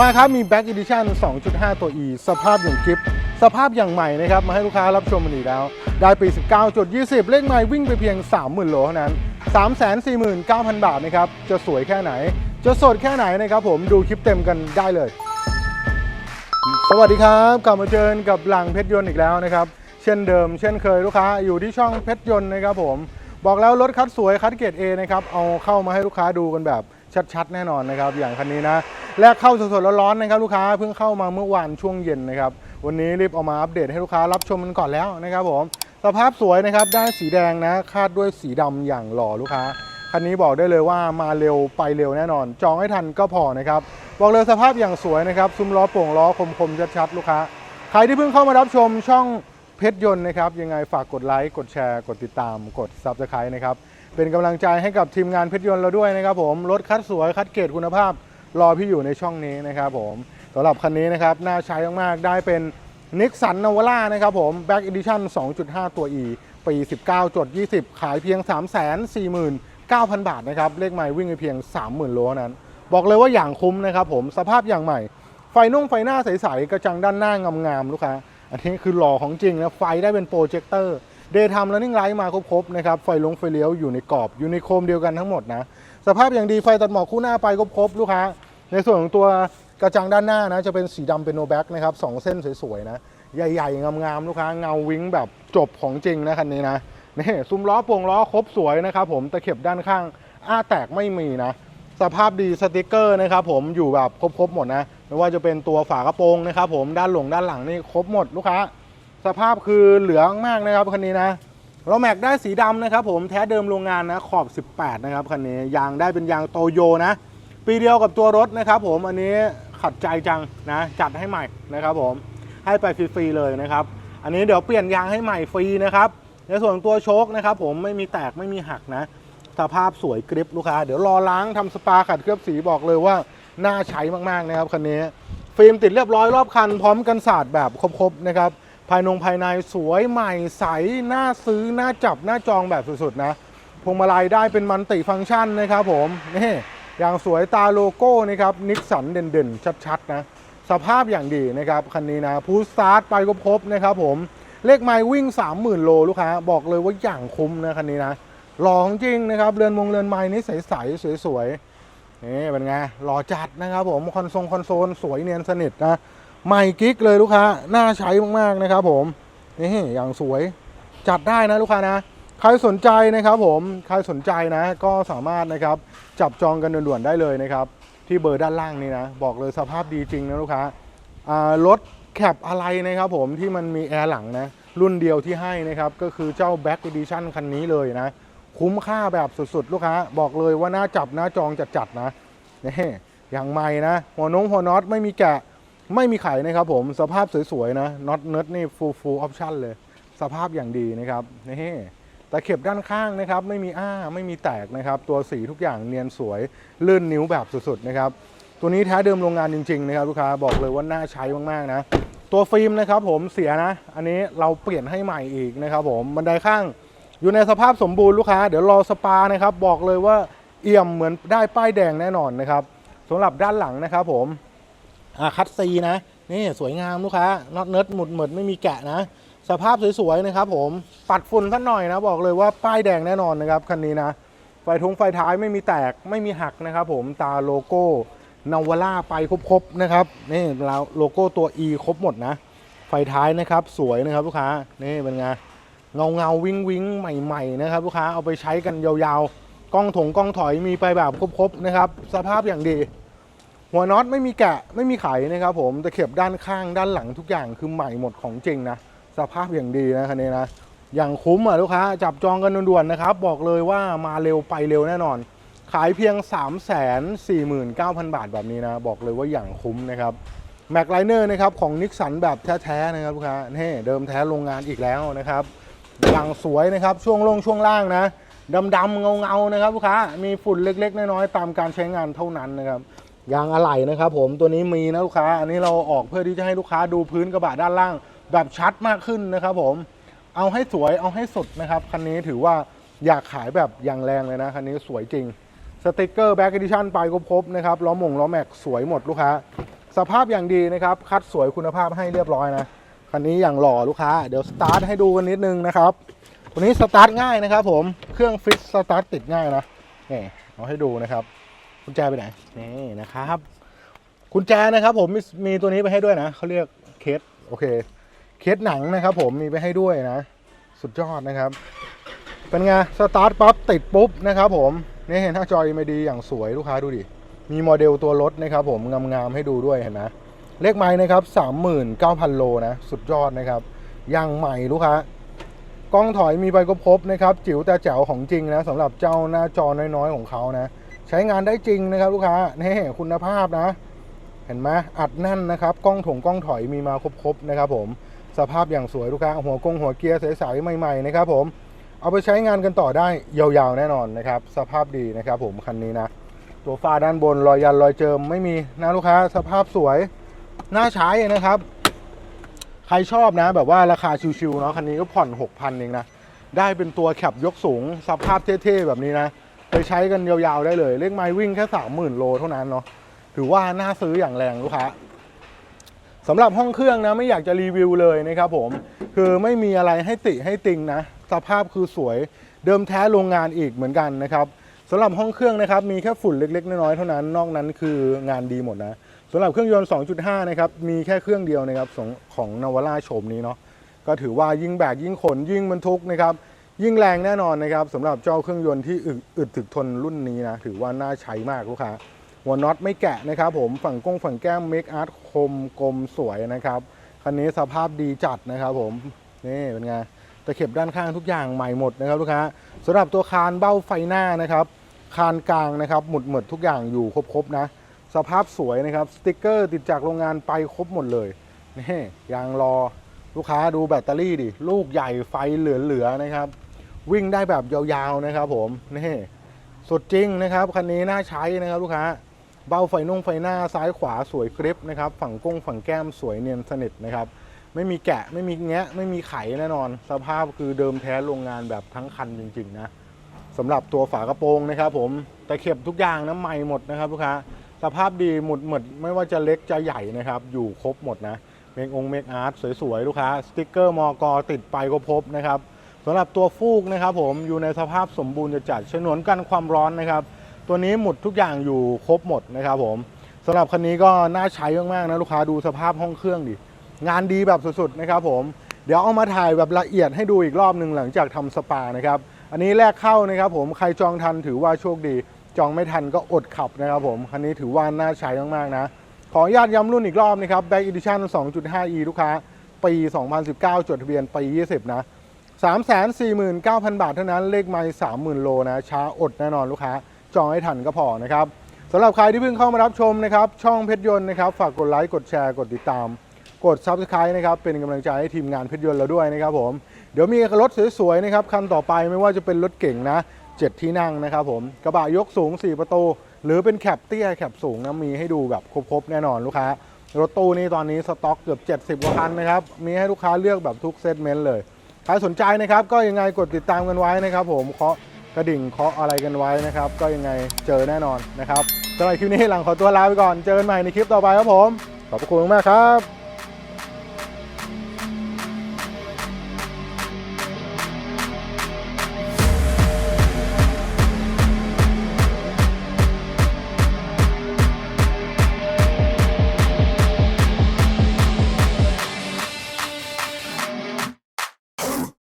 มาครับมี Back Edition 2.5 ตัว E สภาพอย่างกิฟสภาพอย่างใหม่นะครับ มาให้ลูกค้ารับชมมันอีกแล้ว ได้ปี 19.20 เลขไม่วิ่งไปเพียง 30,000 โลเท่านั้น 349,000 บาทนะครับ จะสวยแค่ไหน จะสดแค่ไหนนะครับผมดูคลิปเต็มกันได้เลย สวัสดีครับกลับมาเจอกับหลังเพชรยนต์อีกแล้วนะครับ เช่นเดิม เช่นเคยลูกค้าอยู่ที่ช่องเพชรยนต์นะครับผมบอกแล้วรถคัดสวยคัดเกรด A นะครับเอาเข้ามาให้ลูกค้าดูกันแบบ ชัดๆ แน่นอนนะครับอย่างคันนี้นะแรกเข้าสดๆร้อนๆนะครับลูกค้าเพิ่งเข้ามาเมื่อวานช่วงเย็นนะครับวันนี้รีบเอามาอัปเดตให้ลูกค้ารับชมกันก่อนแล้วนะครับผมสภาพสวยนะครับได้สีแดงนะคาดด้วยสีดำอย่างหล่อลูกค้าคันนี้บอกได้เลยว่ามาเร็วไปเร็วแน่นอน จองให้ทันก็พอนะครับบอกเลยสภาพอย่างสวยนะครับซุ้มล้อโป่งล้อคมๆชัดๆลูกค้าใครที่เพิ่งเข้ามารับชมช่องเพชรยนต์นะครับยังไงฝากกดไลค์กดแชร์ กดติดตามกด Subscribe นะครับ เป็นกำลังใจให้กับทีมงานเพชรยนต์เราด้วยนะครับผมรถคัดสวยคัดเกรดคุณภาพรอพี่อยู่ในช่องนี้นะครับผมสำหรับคันนี้นะครับน่าใช้มากๆได้เป็นนิกสันนวล่านะครับผม Back Edition 2.5 ตัว E ปี 19จด20 ขายเพียง 349,000 บาทนะครับ เลขใหม่วิ่งไปเพียง 30,000 โลนั้น บอกเลยว่าอย่างคุ้มนะครับผมสภาพอย่างใหม่ ไฟนุ่งไฟหน้าใส ๆ กระจังด้านหน้างามๆ ลูกค้า อันนี้คือหล่อของจริงนะไฟได้เป็นโปรเจคเตอร์ เดย์ทำแล้วนิ่งไลท์มาครบๆนะครับไฟลงไฟเลี้ยวอยู่ในกรอบอยู่ในโคมเดียวกันทั้งหมดนะสภาพอย่างดีไฟตัดหมอกคู่หน้าไปครบๆลูกค้า ในส่วนของตัวกระจังด้านหน้านะจะเป็นสีดำเป็นโนแบ็กนะครับสองเส้นสวยๆนะใหญ่ๆ งามๆ ลูกค้าเงาวิ้งแบบจบของจริงนะคันนี้นะนี่ซุ้มล้อโป่งล้อครบสวยนะครับผมตะเข็บด้านข้าง อ้าแตกไม่มีนะ สภาพดีสติกเกอร์นะครับผมอยู่แบบครบๆหมดนะไม่ว่าจะเป็นตัวฝากระโปรงนะครับผมด้านหลงด้านหลังนี่ครบหมดลูกค้า สภาพคือเหลืองมากนะครับคันนี้นะเราแม็กได้สีดำนะครับผมแท้เดิมโรงงานนะขอบ 18 นะครับคันนี้ยางได้เป็นยางโตโยนะ ปีเดียวกับตัวรถนะครับผมอันนี้ขัดใจจังนะจัดให้ใหม่นะครับผมให้ไปฟรีๆเลยนะครับ อันนี้เดี๋ยวเปลี่ยนยางให้ใหม่ฟรีนะครับในส่วนตัวโชคนะครับผมไม่มีแตกไม่มีหักนะสภาพสวยกริปลูกค้า เดี๋ยวรอล้างทำสปาขัดเคลือบสีบอกเลยว่าน่าใช้มากๆนะครับคันนี้ ฟิล์มติดเรียบร้อยรอบคันพร้อมกันศาสตร์แบบครบๆนะครับ ภายนงภายในสวยใหม่ใสน่าซื้อน่าจับน่าจองแบบสุดๆนะพวงมาลัยได้เป็นมันติฟังก์ชันนะครับผมนี่อย่างสวยตาโลโก้นะครับนิกสันเด่นๆ ชัดๆนะสภาพอย่างดีนะครับคันนี้นะพูสตาร์ทไปครบนะครับผมเลขไมล์วิ่ง 30,000 โลลูกค้าบอกเลยว่าอย่างคุ้มนะคันนี้นะหล่อจริงนะครับเรือนมงเรือนไม้นี่ใสๆสวยๆนี่เป็นไงหล่อจัดนะครับผมคอนโซลคอนโซลสวยเนียนสนิทนะ ใหม่กิ๊กเลยลูกค้า น่าใช้มากๆนะครับผมนี่อย่างสวยจัดได้นะลูกค้านะ ใครสนใจนะครับผมใครสนใจนะ ก็สามารถนะครับจับจองกันด่วนๆได้เลยนะครับ ที่เบอร์ด้านล่างนี้นะ บอกเลยสภาพดีจริงนะลูกค้าอ่ารถแคปอะไรนะครับผมที่มันมีแอร์หลังนะ รุ่นเดียวที่ให้นะครับ ก็คือเจ้า Back Edition คันนี้เลยนะ คุ้มค่าแบบสุดๆ ลูกค้า บอกเลยว่าน่าจับน่าจองจัดๆนะนี่อย่างใหม่นะ หัวนงหัวน็อตไม่มีแกะ ไม่มีไขนะครับผมสภาพสวยๆนะน็อตเนิร์ดนี่ full full option เลย สภาพอย่างดีนะครับนี่ตะเข็บด้านข้างนะครับ ไม่มีอ้าไม่มีแตกนะครับ ตัวสีทุกอย่างเนียนสวยลื่นนิ้วแบบสุดๆนะครับ ตัวนี้แท้เดิมโรงงานจริงๆนะครับลูกค้าบอกเลยว่าน่าใช้มากๆนะ ตัวฟิล์มนะครับผมเสียนะ อันนี้เราเปลี่ยนให้ใหม่อีกนะครับ ผมบันไดข้างอยู่ในสภาพสมบูรณ์ลูกค้า เดี๋ยวรอสปานะครับ บอกเลยว่าเอี่ยมเหมือนได้ป้ายแดงแน่นอนนะครับสำหรับด้านหลังนะครับผม อ่าคัดซีนะนี่สวยงามลูกค้าน็อตเนิร์ดหมุดเหมือนไม่มีแกะนะ สภาพสวยๆนะครับผมปัดฝุ่นสักหน่อยนะบอกเลยว่าป้ายแดงแน่นอนนะครับคันนี้นะไฟทงไฟท้ายไม่มีแตกไม่มีหักนะครับผมตาโลโก้นาวาร่าไปครบๆนะครับนี่เราโลโก้ตัว E ครบหมดนะ ไฟท้ายนะครับสวยนะครับลูกค้านี่เป็นไงเงาเงาๆวิงวิงใหม่ๆนะครับลูกค้าเอาไปใช้กันยาวๆกล้องถงกล้องถอยมีไปแบบครบๆนะครับสภาพอย่างดี หัวน็อตไม่มีแกะไม่มีไขนะครับผมตะเข็บด้านข้างด้านหลังทุกอย่างคือใหม่หมดของจริงนะ สภาพอย่างดีนะคันนี้นะ อย่างคุ้มอะลูกค้า จับจองกันด่วนๆนะครับ บอกเลยว่ามาเร็วไปเร็วแน่นอน ขายเพียง 3 4 9 0 0 0 บาทแบบนี้นะ บอกเลยว่าอย่างคุ้มนะครับแม็กไลเนอร์นะครับของนิกสันแบบแท้ๆนะครับลูกค้านี่เดิมแท้โรงงานอีกแล้วนะครับอย่างสวยนะครับช่วงลงช่วงล่างนะดำๆเงาๆนะครับลูกค้ามีฝุ่นเล็ก ๆ น้อยๆตามการใช้งานเท่านั้นนะครับ ยางอะไหล่นะครับผมตัวนี้มีนะลูกค้า อันนี้เราออกเพื่อที่จะให้ลูกค้าดูพื้นกระบะด้านล่าง แบบชัดมากขึ้นนะครับผมเอาให้สวยเอาให้สุดนะครับคันนี้ถือว่าอยากขายแบบอย่างแรงเลยนะคันนี้สวยจริงสติกเกอร์แบ็ก e ดิชั่นไปครบๆนะครับล้อมงล้อแม็กสวยหมดลูกค้า สภาพอย่างดีนะครับ คัดสวยคุณภาพให้เรียบร้อยนะคันนี้อย่างหล่อลูกค้า เดี๋ยวสตาร์ทให้ดูกันนิดนึงนะครับตัวนี้สตาร์ทง่ายนะครับผมเครื่องฟิตสตาร์ทติดง่ายนะนี่เอาให้ดูนะครับ กุญแจไปไหนนี่นะครับกุญแจนะครับผมมีมีตัวนี้ไปให้ด้วยนะเขาเรียกเคสโอเค เคสหนังนะครับผมมีไปให้ด้วยนะ สุดยอดนะครับ เป็นไงสตาร์ทปั๊บติดปุ๊บนะครับผมนี่เห็นหน้าจอไม่ดีอย่างสวยลูกค้าดูดิมีโมเดลตัวรถนะครับผมงามๆให้ดูด้วยเห็นไหมเลขไม้นะครับ39,000 โลนะ สุดยอดนะครับยังใหม่ลูกค้ากล้องถอยมีใบก็พบนะครับ จิ๋วแต่แจ๋วของจริงนะสำหรับเจ้าหน้าจอน้อยๆของเขานะ ใช้งานได้จริงนะครับลูกค้านี่คุณภาพนะ เห็นไหมอัดแน่นนะครับกล้องถงกล้องถอยมีมาครบๆนะครับผมสภาพอย่างสวยลูกค้าหัวกงหัวเกียร์ใสๆใหม่ๆนะครับผมเอาไปใช้งานกันต่อได้ยาวๆแน่นอนนะครับ สภาพดีนะครับผมคันนี้นะ ตัวฟ้าด้านบนรอยยันรอยเจิมไม่มีนะลูกค้า สภาพสวยน่าใช้นะครับ ใครชอบนะ แบบว่าราคาชิวๆเนาะคันนี้ก็ผ่อน 6,000 เองนะ ได้เป็นตัวแคปยกสูง สภาพเท่ๆแบบนี้นะ ไปใช้กันยาวๆได้เลย เลขไม้วิ่งแค่30,000โลเท่านั้นเนาะถือว่าน่าซื้ออย่างแรงลูกค้าสำหรับห้องเครื่องนะไม่อยากจะรีวิวเลยนะครับผมคือไม่มีอะไรให้ติให้ติงนะ สภาพคือสวยเดิมแท้โรงงานอีกเหมือนกันนะครับสำหรับห้องเครื่องนะครับมีแค่ฝุ่นเล็กๆ น้อยๆเท่านั้น นอกนั้นคืองานดีหมดนะสำหรับเครื่องยนต์ 2.5 นะครับมีแค่เครื่องเดียวนะครับของของนาวาร่าโฉมนี้เนาะก็ถือว่ายิ่งแบกยิ่งขนยิ่งบรรทุกนะครับ ยิ่งแรงแน่นอนนะครับสำหรับเจ้าเครื่องยนต์ที่อึดอึดถึกทนรุ่นนี้นะถือว่าน่าใช้มากลูกค้าหัวน็อตไม่แกะนะครับผมฝั่งก้งฝั่งแก้มเมคอาร์ตคมกลมสวยนะครับคันนี้สภาพดีจัดนะครับผมนี่เป็นไงตะเข็บด้านข้างทุกอย่างใหม่หมดนะครับลูกค้าสำหรับตัวคานเบ้าไฟหน้านะครับคานกลางนะครับหมุดหมดทุกอย่างอยู่ครบๆนะ สภาพสวยนะครับสติกเกอร์ติดจากโรงงานไปครบหมดเลยนี่ยางรอลูกค้าดูแบตเตอรี่ดิลูกใหญ่ไฟเหลือๆนะครับ วิ่งได้แบบยาวๆนะครับผมนี่สุดจริงนะครับคันนี้น่าใช้นะครับลูกค้าเบ้าไฟนุ่งไฟหน้าซ้ายขวาสวยกริปนะครับฝั่งก้งฝั่งแก้มสวยเนียนสนิทนะครับไม่มีแกะไม่มีแงะไม่มีไขแน่นอน สภาพคือเดิมแท้โรงงานแบบทั้งคันจริงๆนะสำหรับตัวฝากระโปรงนะครับ ผมแต่เข็บทุกอย่างนะใหม่หมดนะครับลูกค้าสภาพดีหมดหมดไม่ว่าจะเล็กจะใหญ่นะครับ อยู่ครบหมดนะเมคองเมคอาร์ตสวยๆลูกค้าสติกเกอร์มอกอติดไปก็พบนะครับ สำหรับตัวฟูกนะครับผมอยู่ในสภาพสมบูรณ์จะจัดฉนวนกันความร้อนนะครับ ตัวนี้หมดทุกอย่างอยู่ครบหมดนะครับผมสำหรับคันนี้ก็น่าใช้มากๆนะลูกค้าดูสภาพห้องเครื่องดิงานดีแบบสุดๆนะครับผมเดี๋ยวเอามาถ่ายแบบละเอียดให้ดูอีกรอบหนึ่งหลังจากทำสปานะครับอันนี้แรกเข้านะครับผมใครจองทันถือว่าโชคดี จองไม่ทันก็อดขับนะครับผมคันนี้ถือว่าน่าใช้มากๆนะขออนุญาตย้ำรุ่นอีกรอบนะครับ Back Edition 2.5e ลูกค้าปี 2019 จดทะเบียนปี 20 นะ 349,000 บาทเท่านั้นเลขไม่30,000 โลนะช้าอดแน่นอนลูกค้า จองให้ทันก็พอนะครับสำหรับใครที่เพิ่งเข้ามารับชมนะครับ ช่องเพชรยนต์นะครับ ฝากกดไลค์ กดแชร์ กดติดตาม กด Subscribe นะครับ เป็นกำลังใจให้ทีมงานเพชรยนต์เราด้วยนะครับผมเดี๋ยวมีรถสวยๆนะครับคันต่อไปไม่ว่าจะเป็นรถเก่งนะ 7 ที่นั่งนะครับผมกระบะยกสูง 4 ประตูหรือเป็นแคปเตี้ยแคปสูงนะมีให้ดูแบบครบๆแน่นอนลูกค้ารถตู้นี่ตอนนี้สต็อกเกือบ 70กว่าคันนะครับมีให้ลูกค้าเลือกแบบทุกเซตเมนต์เลย ใครสนใจนะครับก็ยังไงกดติดตามกันไว้นะครับ ผมเคาะกระดิ่งเคาะอะไรกันไว้นะครับ ก็ยังไงเจอแน่นอนนะครับสำหรับคลิปนี้หลังขอตัวลาไปก่อนเจอกันใหม่ในคลิปต่อไปครับผม ขอบพระคุณมากครับ